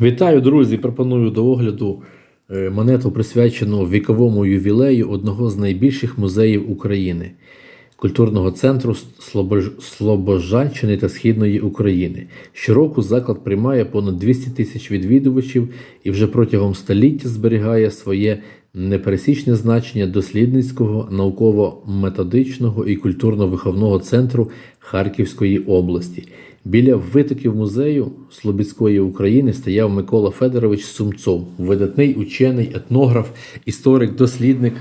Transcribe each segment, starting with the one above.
Вітаю, друзі! Пропоную до огляду е, монету, присвячену віковому ювілею одного з найбільших музеїв України культурного центру Слобож- Слобожанщини та Східної України. Щороку заклад приймає понад 200 тисяч відвідувачів і вже протягом століття зберігає своє непересічне значення дослідницького, науково-методичного і культурно-виховного центру Харківської області. Біля витоків музею Слобідської України стояв Микола Федорович Сумцов, видатний учений, етнограф, історик, дослідник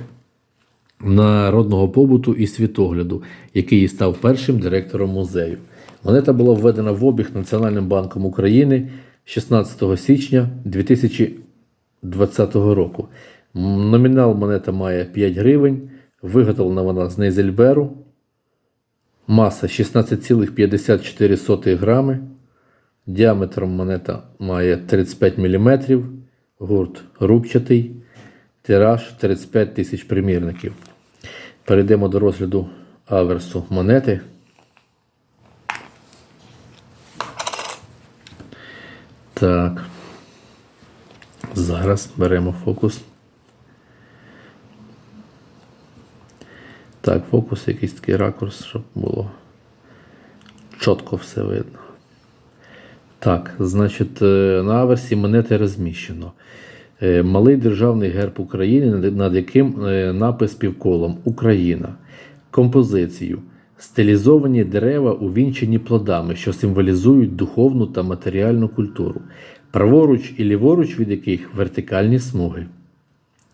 народного побуту і світогляду, який став першим директором музею. Монета була введена в обіг Національним банком України 16 січня 2020 року. Номінал монета має 5 гривень, виготовлена вона з Нейзельберу, маса 16,54 грами, діаметром монета має 35 мм, гурт рубчатий, тираж 35 тисяч примірників. Перейдемо до розгляду аверсу монети. Так. Зараз беремо фокус. Так, фокус, якийсь такий ракурс, щоб було чітко все видно. Так, значить, е, на аверсі монети розміщено. Е, Малий державний герб України, над- яким е, напис півколом Україна. Композицію. Стилізовані дерева, увінчені плодами, що символізують духовну та матеріальну культуру. Праворуч і ліворуч від яких вертикальні смуги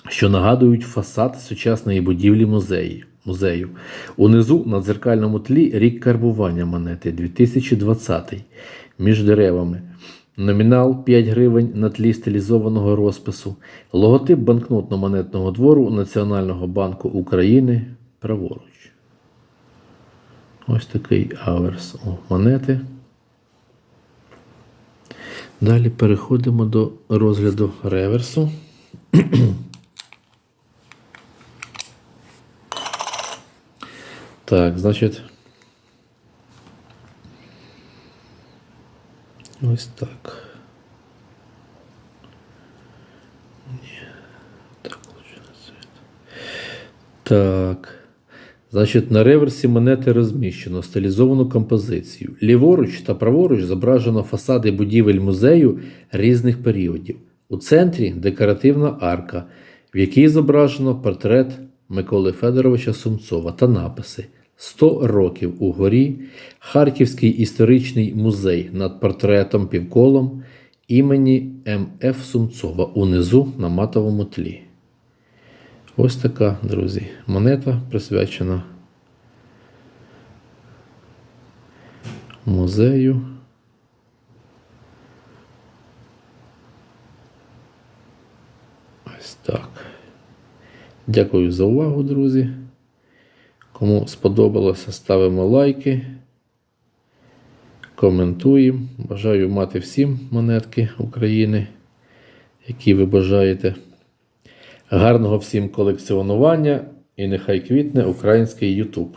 що нагадують фасад сучасної будівлі музеї, музею. Унизу на дзеркальному тлі рік карбування монети 2020 між деревами. Номінал 5 гривень на тлі стилізованого розпису. Логотип банкнотно-монетного двору Національного банку України праворуч. Ось такий аверс у монети. Далі переходимо до розгляду реверсу. Так, значить. Ось так. Ні. Так, лучше на світ. Так. Значить, на реверсі монети розміщено стилізовану композицію. Ліворуч та праворуч зображено фасади будівель музею різних періодів. У центрі декоративна арка, в якій зображено портрет Миколи Федоровича Сумцова та написи 100 років угорі, Харківський історичний музей над портретом півколом імені М.Ф. Сумцова унизу на матовому тлі. Ось така, друзі, монета присвячена музею. Ось так. Дякую за увагу, друзі. Кому сподобалося, ставимо лайки, коментуємо. Бажаю мати всім монетки України, які ви бажаєте. Гарного всім колекціонування і нехай квітне український YouTube.